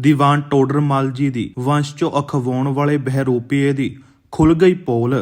ਦੀਵਾਨ ਟੋਡਰਮਲ ਜੀ ਦੀ ਵੰਸ਼ ਚੋਂ ਅਖਵਾਉਣ ਵਾਲੇ ਬਹਿਰੂਪੀਏ ਦੀ ਖੁੱਲ ਗਈ ਪੋਲ।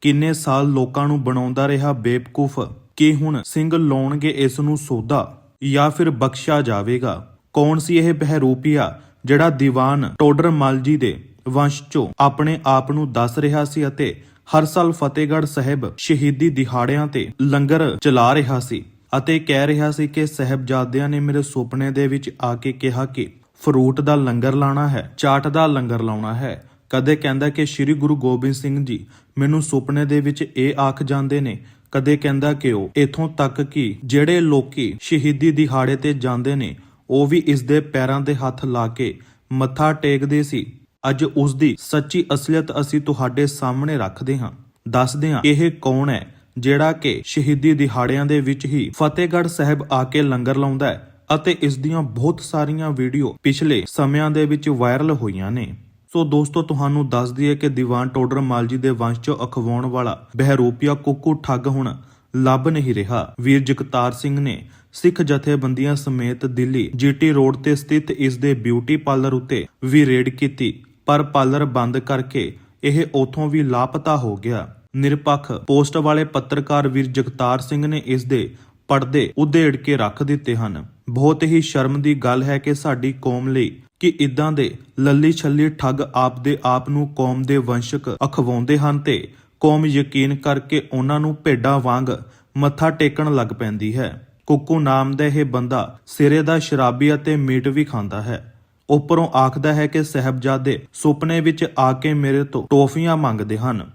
ਕਿੰਨੇ ਸਾਲ ਲੋਕਾਂ ਨੂੰ ਬਣਾਉਂਦਾ ਰਿਹਾ ਬੇਵਕੂਫ? ਕਿ ਹੁਣ ਸਿੰਘ ਲਾਉਣਗੇ ਇਸ ਨੂੰ ਸੋਧਾ ਜਾਂ ਫਿਰ ਬਖਸ਼ਿਆ ਜਾਵੇਗਾ? ਕੌਣ ਸੀ ਇਹ ਬਹਿਰੂਪੀਆ ਜਿਹੜਾ ਦੀਵਾਨ ਟੋਡਰਮਲ ਜੀ ਦੇ ਵੰਸ਼ ਚੋਂ ਆਪਣੇ ਆਪ ਨੂੰ ਦੱਸ ਰਿਹਾ ਸੀ ਅਤੇ ਹਰ ਸਾਲ ਫਤਿਹਗੜ੍ਹ ਸਾਹਿਬ ਸ਼ਹੀਦੀ ਦਿਹਾੜਿਆਂ ਤੇ ਲੰਗਰ ਚਲਾ ਰਿਹਾ ਸੀ ਅਤੇ ਕਹਿ ਰਿਹਾ ਸੀ ਕਿ ਸਹਿਬਜ਼ਾਦਿਆਂ ਨੇ ਮੇਰੇ ਸੁਪਨੇ ਦੇ ਵਿੱਚ ਆ ਕੇ ਕਿਹਾ ਕਿ ਫਰੂਟ ਦਾ ਲੰਗਰ ਲਾਣਾ ਹੈ, ਚਾਟ ਦਾ ਲੰਗਰ ਲਾਉਣਾ ਹੈ। ਕਦੇ ਕਹਿੰਦਾ ਕਿ ਸ੍ਰੀ ਗੁਰੂ ਗੋਬਿੰਦ ਸਿੰਘ ਜੀ ਮੈਨੂੰ ਸੁਪਨੇ ਦੇ ਵਿੱਚ ਇਹ ਆਖ ਜਾਂਦੇ ਨੇ, ਕਦੇ ਕਹਿੰਦਾ ਕਿ ਉਹ ਇਥੋਂ ਤੱਕ ਕਿ ਜਿਹੜੇ ਲੋਕੀ ਸ਼ਹੀਦੀ ਦਿਹਾੜੇ ਤੇ ਜਾਂਦੇ ਨੇ, ਉਹ ਵੀ ਇਸ ਦੇ ਪੈਰਾਂ ਦੇ ਹੱਥ ਲਾ ਕੇ ਮੱਥਾ ਟੇਕਦੇ ਸੀ। ਅੱਜ ਉਸ ਦੀ ਸੱਚੀ ਅਸਲੀਅਤ ਅਸੀਂ ਤੁਹਾਡੇ ਸਾਹਮਣੇ ਰੱਖਦੇ ਹਾਂ। ਦੱਸਦੇ ਹਾਂ, ਇਹ ਕੌਣ ਹੈ ਜਿਹੜਾ ਕਿ ਸ਼ਹੀਦੀ ਦਿਹਾੜਿਆਂ ਦੇ ਵਿੱਚ ਹੀ ਫਤਿਹਗੜ੍ਹ ਸਾਹਿਬ ਆ ਕੇ ਲੰਗਰ ਲਾਉਂਦਾ ਹੈ? ਅਤੇ ਇਸ ਦੀਆਂ ਬਹੁਤ ਸਾਰੀਆਂ ਵੀਡੀਓ ਪਿਛਲੇ ਸਮਿਆਂ ਦੇ ਵਿੱਚ ਵਾਇਰਲ ਹੋਈਆਂ ਨੇ। ਸੋ ਦੋਸਤੋ, ਤੁਹਾਨੂੰ ਦੱਸ ਦਈਏ ਕਿ ਦੀਵਾਨ ਟੋਡਰਮਲ ਜੀ ਦੇ ਵੰਸ਼ ਚੋਂ ਅਖਵਾਉਣ ਵਾਲਾ ਬਹਿਰੂਪੀਆ ਕੁੱਕੂ ਠੱਗ ਹੁਣ ਲੱਭ ਨਹੀਂ ਰਿਹਾ। ਵੀਰ ਜਗਤਾਰ ਸਿੰਘ ਨੇ ਸਿੱਖ ਜਥੇਬੰਦੀਆਂ ਸਮੇਤ ਦਿੱਲੀ ਜੀਟੀ ਰੋਡ ਤੇ ਸਥਿਤ ਇਸ ਦੇ ਬਿਊਟੀ ਪਾਰਲਰ ਉੱਤੇ ਵੀ ਰੇਡ ਕੀਤੀ, ਪਰ ਪਾਰਲਰ ਬੰਦ ਕਰਕੇ ਇਹ ਉਥੋਂ ਵੀ ਲਾਪਤਾ ਹੋ ਗਿਆ। ਨਿਰਪੱਖ ਪੋਸਟ ਵਾਲੇ ਪੱਤਰਕਾਰ ਵੀਰ ਜਗਤਾਰ ਸਿੰਘ ਨੇ ਇਸ ਦੇ ਪਰਦੇ ਉਧੇੜ ਕੇ ਰੱਖ ਦਿੱਤੇ ਹਨ। ਬਹੁਤ ਹੀ ਸ਼ਰਮ ਦੀ ਗੱਲ ਹੈ ਕਿ ਸਾਡੀ ਕੌਮ ਲਈ ਕਿ ਇਦਾਂ ਦੇ ਲੱਲੀ ਛੱਲੀ ਠੱਗ ਆਪ ਦੇ ਆਪ ਨੂੰ ਕੌਮ ਦੇ ਵੰਸ਼ਕ ਅਖਵਾਉਂਦੇ ਹਨ ਤੇ ਕੌਮ ਯਕੀਨ ਕਰਕੇ ਉਹਨਾਂ ਨੂੰ ਭੇਡਾਂ ਵਾਂਗ ਮੱਥਾ ਟੇਕਣ ਲੱਗ ਪੈਂਦੀ ਹੈ। ਕੁੱਕੂ ਨਾਮ ਦਾ ਇਹ ਬੰਦਾ ਸਿਰੇ ਦਾ ਸ਼ਰਾਬੀ ਅਤੇ ਮੀਟ ਵੀ ਖਾਂਦਾ ਹੈ। ਉੱਪਰੋਂ ਆਖਦਾ ਹੈ ਕਿ ਸਹਿਬਜ਼ਾਦੇ ਸੁਪਨੇ ਵਿੱਚ ਆ ਕੇ ਮੇਰੇ ਤੋਂ ਟੋਫੀਆਂ ਮੰਗਦੇ ਹਨ।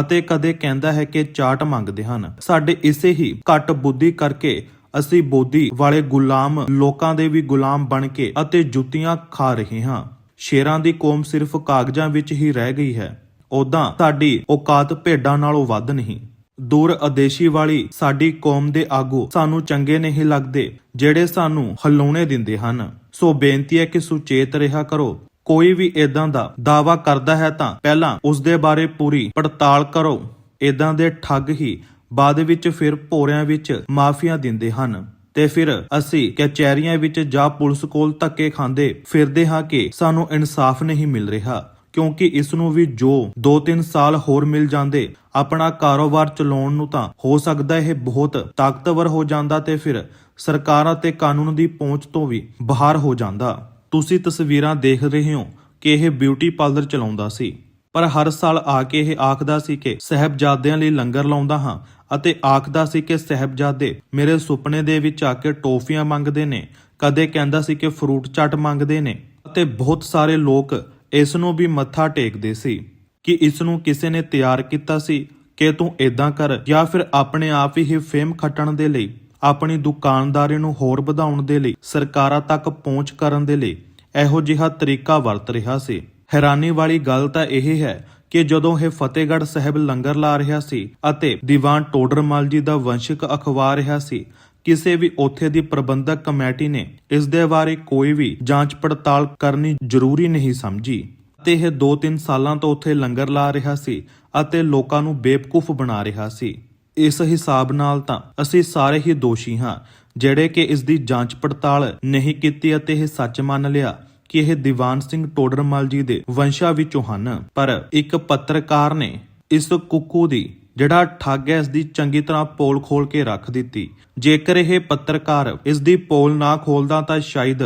ਅਤੇ ਕਦੇ ਕਹਿੰਦਾ ਹੈ ਕਿ ਚਾਟ ਮੰਗਦੇ ਹਨ। ਸਾਡੇ ਇਸੇ ਹੀ ਘੱਟ ਬੁੱਧੀ ਕਰਕੇ ਅਸੀਂ ਬੋਧੀ ਵਾਲੇ ਗੁਲਾਮ ਲੋਕਾਂ ਦੇ ਵੀ ਗੁਲਾਮ ਬਣ ਕੇ ਅਤੇ ਜੁੱਤੀਆਂ ਖਾ ਰਹੇ ਹਾਂ। ਸ਼ੇਰਾਂ ਦੀ ਕੌਮ ਸਿਰਫ ਕਾਗਜ਼ਾਂ ਵਿੱਚ ਹੀ ਰਹਿ ਗਈ ਹੈ। ਉਦਾਂ ਸਾਡੀ ਔਕਾਤ ਭੇਡਾਂ ਨਾਲੋਂ ਵੱਧ ਨਹੀਂ। ਦੂਰ ਅਦੇਸ਼ੀ ਵਾਲੀ ਸਾਡੀ ਕੌਮ ਦੇ ਆਗੂ ਸਾਨੂੰ ਚੰਗੇ ਨਹੀਂ ਲੱਗਦੇ, ਜਿਹੜੇ ਸਾਨੂੰ ਹਲੂਣੇ ਦਿੰਦੇ ਹਨ। ਸੋ ਬੇਨਤੀ ਹੈ ਕਿ ਸੁਚੇਤ ਰਿਹਾ ਕਰੋ। ਕੋਈ ਵੀ ਇਦਾਂ ਦਾ ਦਾਵਾ ਕਰਦਾ ਹੈ ਤਾਂ ਪਹਿਲਾਂ ਉਸ ਦੇ ਬਾਰੇ ਪੂਰੀ ਪੜਤਾਲ ਕਰੋ। ਇਦਾਂ ਦੇ ਠੱਗ ਹੀ ਬਾਅਦ ਵਿੱਚ ਫਿਰ ਭੋਰਿਆਂ ਵਿੱਚ ਮਾਫੀਆਂ ਦਿੰਦੇ ਹਨ। ਤੇ ਫਿਰ ਅਸੀਂ ਕਚਹਿਰੀਆਂ ਵਿੱਚ ਜਾਂ ਪੁਲਿਸ ਕੋਲ ਧੱਕੇ ਖਾਂਦੇ ਫਿਰਦੇ ਹਾਂ ਕਿ ਸਾਨੂੰ ਇਨਸਾਫ ਨਹੀਂ ਮਿਲ ਰਿਹਾ, ਕਿਉਂਕਿ ਇਸ ਨੂੰ ਵੀ ਜੋ 2-3 ਸਾਲ ਹੋਰ ਮਿਲ ਜਾਂਦੇ, ਆਪਣਾ ਕਾਰੋਬਾਰ ਚਲਾਉਣ ਨੂੰ ਤਾਂ ਹੋ ਸਕਦਾ ਇਹ ਬਹੁਤ ਤਾਕਤਵਰ ਹੋ ਜਾਂਦਾ ਤੇ ਫਿਰ ਸਰਕਾਰਾਂ ਤੇ ਕਾਨੂੰਨ ਦੀ ਪਹੁੰਚ ਤੋਂ ਵੀ ਬਾਹਰ ਹੋ ਜਾਂਦਾ। ਤੁਸੀਂ ਤਸਵੀਰਾਂ ਦੇਖ ਰਹੇ ਹੋ ਕਿ ਇਹ ਬਿਊਟੀ ਪਾਰਲਰ ਚਲਾਉਂਦਾ ਸੀ। ਪਰ ਹਰ ਸਾਲ ਆ ਕੇ ਇਹ ਆਖਦਾ ਸੀ ਕਿ ਸਹਿਬਜ਼ਾਦਿਆਂ ਲਈ ਲੰਗਰ ਲਾਉਂਦਾ ਹਾਂ ਅਤੇ ਆਖਦਾ ਸੀ ਕਿ ਸਹਿਬਜ਼ਾਦੇ ਮੇਰੇ ਸੁਪਨੇ ਦੇ ਵਿੱਚ ਆ ਕੇ ਟੋਫੀਆਂ ਮੰਗਦੇ ਨੇ, ਕਦੇ ਕਹਿੰਦਾ ਸੀ ਕਿ ਫਰੂਟ ਚਾਟ ਮੰਗਦੇ ਨੇ ਅਤੇ ਬਹੁਤ ਸਾਰੇ ਲੋਕ ਇਸ ਨੂੰ ਵੀ ਮੱਥਾ ਟੇਕਦੇ ਸੀ ਕਿ ਇਸ ਨੂੰ ਕਿਸੇ ਨੇ ਤਿਆਰ ਕੀਤਾ ਸੀ ਕਿ ਤੂੰ ਇਦਾਂ ਕਰ ਜਾਂ ਫਿਰ ਆਪਣੇ ਆਪ ਹੀ ਫੇਮ ਖੱਟਣ ਦੇ ਲਈ, ਆਪਣੀ ਦੁਕਾਨਦਾਰੀ ਨੂੰ ਹੋਰ ਵਧਾਉਣ ਦੇ ਲਈ, ਸਰਕਾਰਾਂ ਤੱਕ ਪਹੁੰਚ ਕਰਨ ਦੇ ਲਈ। ਇਹੋ ਜਿਹਾ ਤਰੀਕਾ ਵਰਤ ਰਿਹਾ ਸੀ। ਹੈਰਾਨੀ ਵਾਲੀ ਗੱਲ ਤਾਂ ਇਹ ਹੈ ਕਿ ਜਦੋਂ ਇਹ ਫਤਿਹਗੜ੍ਹ ਸਾਹਿਬ ਲੰਗਰ ਲਾ ਰਿਹਾ ਸੀ ਅਤੇ ਦੀਵਾਨ ਟੋਡਰਮਲ ਜੀ ਦਾ ਵੰਸ਼ਕ ਅਖਵਾ ਰਿਹਾ ਸੀ, ਕਿਸੇ ਵੀ ਉੱਥੇ ਦੀ ਪ੍ਰਬੰਧਕ ਕਮੇਟੀ ਨੇ ਇਸ ਦੇ ਬਾਰੇ ਕੋਈ ਵੀ ਜਾਂਚ ਪੜਤਾਲ ਕਰਨੀ ਜ਼ਰੂਰੀ ਨਹੀਂ ਸਮਝੀ ਤੇ ਇਹ 2-3 ਸਾਲਾਂ ਤੋਂ ਉੱਥੇ ਲੰਗਰ ਲਾ ਰਿਹਾ ਸੀ ਅਤੇ ਲੋਕਾਂ ਨੂੰ ਬੇਵਕੂਫ ਬਣਾ ਰਿਹਾ ਸੀ। ਇਸ ਹਿਸਾਬ ਨਾਲ ਤਾਂ ਅਸੀਂ ਸਾਰੇ ਹੀ ਦੋਸ਼ੀ ਹਾਂ, ਜਿਹੜੇ ਕਿ ਇਸ ਦੀ ਜਾਂਚ ਪੜਤਾਲ ਨਹੀਂ ਕੀਤੀ ਅਤੇ ਇਹ ਸੱਚ ਮੰਨ ਲਿਆ ਕਿ ਇਹ ਦੀਵਾਨ ਸਿੰਘ ਟੋਡਰਮਲ ਜੀ ਦੇ ਵੰਸ਼ਾ ਵਿੱਚੋਂ ਹਨ। ਪਰ ਇੱਕ ਪੱਤਰਕਾਰ ਨੇ ਇਸ ਕੁੱਕੂ ਦੀ, ਜਿਹੜਾ ਠੱਗ ਹੈ, ਇਸ ਦੀ ਚੰਗੀ ਤਰ੍ਹਾਂ ਪੋਲ ਖੋਲ ਕੇ ਰੱਖ ਦਿੱਤੀ। ਜੇਕਰ ਇਹ ਪੱਤਰਕਾਰ ਇਸ ਦੀ ਪੋਲ ਨਾ ਖੋਲਦਾ ਤਾਂ ਸ਼ਾਇਦ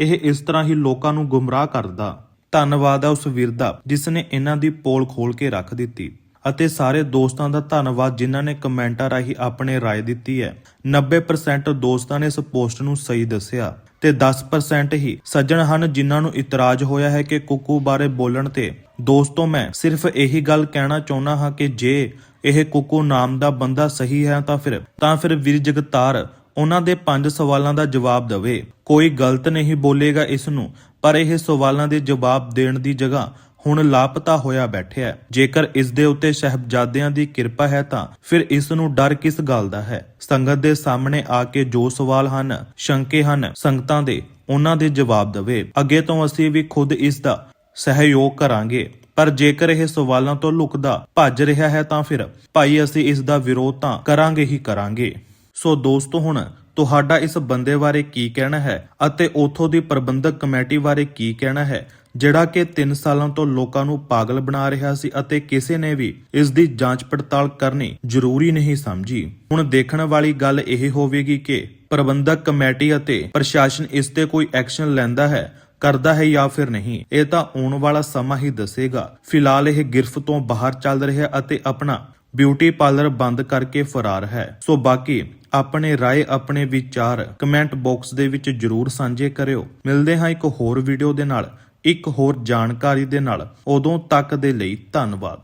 ਇਹ ਇਸ ਤਰ੍ਹਾਂ ਹੀ ਲੋਕਾਂ ਨੂੰ ਗੁੰਮਰਾਹ ਕਰਦਾ। ਧੰਨਵਾਦ ਹੈ ਉਸ ਵੀਰ ਦਾ, ਜਿਸ ਨੇ ਇਹਨਾਂ ਦੀ ਪੋਲ ਖੋਲ ਕੇ ਰੱਖ ਦਿੱਤੀ। ਅਤੇ ਸਾਰੇ ਦੋਸਤਾਂ ਦਾ ਧੰਨਵਾਦ ਜਿਨ੍ਹਾਂ ਨੇ ਕਮੈਂਟਾਂ ਰਾਹੀਂ ਆਪਣੇ رائے ਦਿੱਤੀ ਹੈ 90% ਦੋਸਤਾਂ ਨੇ ਇਸ ਪੋਸਟ ਨੂੰ ਸਹੀ ਦੱਸਿਆ ਤੇ 10% ਹੀ ਸੱਜਣ ਹਨ ਜਿਨ੍ਹਾਂ ਨੂੰ ਇਤਰਾਜ਼ ਹੋਇਆ ਹੈ ਕਿ ਕੁੱਕੂ ਬਾਰੇ ਬੋਲਣ ਤੇ ਦੋਸਤੋ ਮੈਂ ਸਿਰਫ ਇਹੀ ਗੱਲ ਕਹਿਣਾ ਚਾਹੁੰਦਾ ਹਾਂ ਕਿ ਜੇ ਇਹ ਕੁੱਕੂ ਨਾਮ ਦਾ ਬੰਦਾ ਸਹੀ ਹੈ ਤਾਂ ਫਿਰ ਤਾਂ ਫਿਰ ਵੀਰ ਜਗਤਾਰ ਉਹਨਾਂ ਦੇ ਪੰਜ ਸਵਾਲਾਂ ਦਾ ਜਵਾਬ ਦੇਵੇ ਕੋਈ ਗਲਤ ਨਹੀਂ ਬੋਲੇਗਾ ਇਸ ਨੂੰ ਪਰ ਇਹ ਸਵਾਲਾਂ ਦੇ ਜਵਾਬ ਦੇਣ ਦੀ ਜਗ੍ਹਾ ਹੁਣ ਲਾਪਤਾ ਹੋਇਆ ਬੈਠਿਆ ਹੈ। ਜੇਕਰ ਇਸ ਦੇ ਉੱਤੇ ਸਹਿਬਜ਼ਾਦਿਆਂ ਦੀ ਕਿਰਪਾ ਹੈ ਤਾਂ ਫਿਰ ਇਸ ਨੂੰ ਡਰ ਕਿਸ ਗੱਲ ਦਾ ਹੈ? ਸੰਗਤ ਦੇ ਸਾਹਮਣੇ ਆ ਕੇ ਜੋ ਸਵਾਲ ਹਨ, ਸ਼ੰਕੇ ਹਨ, ਸੰਗਤਾਂ ਦੇ, ਉਹਨਾਂ ਦੇ ਜਵਾਬ ਦੇਵੇ। ਅੱਗੇ ਤੋਂ ਅਸੀਂ ਵੀ ਖੁਦ ਇਸ ਦਾ ਸਹਿਯੋਗ ਕਰਾਂਗੇ। ਪਰ ਜੇਕਰ ਇਹ ਸਵਾਲਾਂ ਤੋਂ ਲੁਕਦਾ ਭੱਜ ਰਿਹਾ ਹੈ ਤਾਂ ਫਿਰ ਭਾਈ ਅਸੀਂ ਇਸ ਦਾ ਵਿਰੋਧ ਤਾਂ ਕਰਾਂਗੇ ਹੀ ਕਰਾਂਗੇ। ਸੋ ਦੋਸਤੋ ਹੁਣ ਤੁਹਾਡਾ ਇਸ ਬੰਦੇ ਬਾਰੇ ਕੀ ਕਹਿਣਾ ਹੈ ਅਤੇ ਉਥੋਂ ਦੀ ਪ੍ਰਬੰਧਕ ਕਮੇਟੀ ਬਾਰੇ ਕੀ ਕਹਿਣਾ ਹੈ? ਜਿਹੜਾ ਕਿ 3 ਸਾਲਾਂ ਤੋਂ ਲੋਕਾਂ ਨੂੰ ਪਾਗਲ ਬਣਾ ਰਿਹਾ ਸੀ ਅਤੇ ਕਿਸੇ ਨੇ ਵੀ ਇਸ ਦੀ ਜਾਂਚ ਪੜਤਾਲ ਕਰਨੀ ਜ਼ਰੂਰੀ ਨਹੀਂ ਸਮਝੀ। ਹੁਣ ਦੇਖਣ ਵਾਲੀ ਗੱਲ ਇਹ ਹੋਵੇਗੀ ਕਿ ਪ੍ਰਬੰਧਕ ਕਮੇਟੀ ਅਤੇ ਪ੍ਰਸ਼ਾਸਨ ਇਸ ਤੇ ਕੋਈ ਐਕਸ਼ਨ ਲੈਂਦਾ ਹੈ, ਕਰਦਾ ਹੈ ਜਾਂ ਫਿਰ ਨਹੀਂ, ਇਹ ਤਾਂ ਆਉਣ ਵਾਲਾ ਸਮਾਂ ਹੀ ਦੱਸੇਗਾ। ਫਿਲਹਾਲ ਇਹ ਗਿਰਫ਼ਤ ਤੋਂ ਬਾਹਰ ਚੱਲ ਰਿਹਾ ਅਤੇ ਆਪਣਾ ਬਿਊਟੀ ਪਾਰਲਰ ਬੰਦ ਕਰਕੇ ਫਰਾਰ ਹੈ। ਸੋ ਬਾਕੀ ਆਪਣੇ ਰਾਏ, ਆਪਣੇ ਵਿਚਾਰ ਕਮੈਂਟ ਬਾਕਸ ਦੇ ਵਿੱਚ ਜਰੂਰ ਸਾਂਝੇ ਕਰਿਓ। ਮਿਲਦੇ ਹਾਂ ਇੱਕ ਹੋਰ ਵੀਡੀਓ ਦੇ ਨਾਲ। ਇੱਕ ਹੋਰ ਜਾਣਕਾਰੀ ਦੇ ਨਾਲ ਉਦੋਂ ਤੱਕ ਦੇ ਲਈ ਧੰਨਵਾਦ।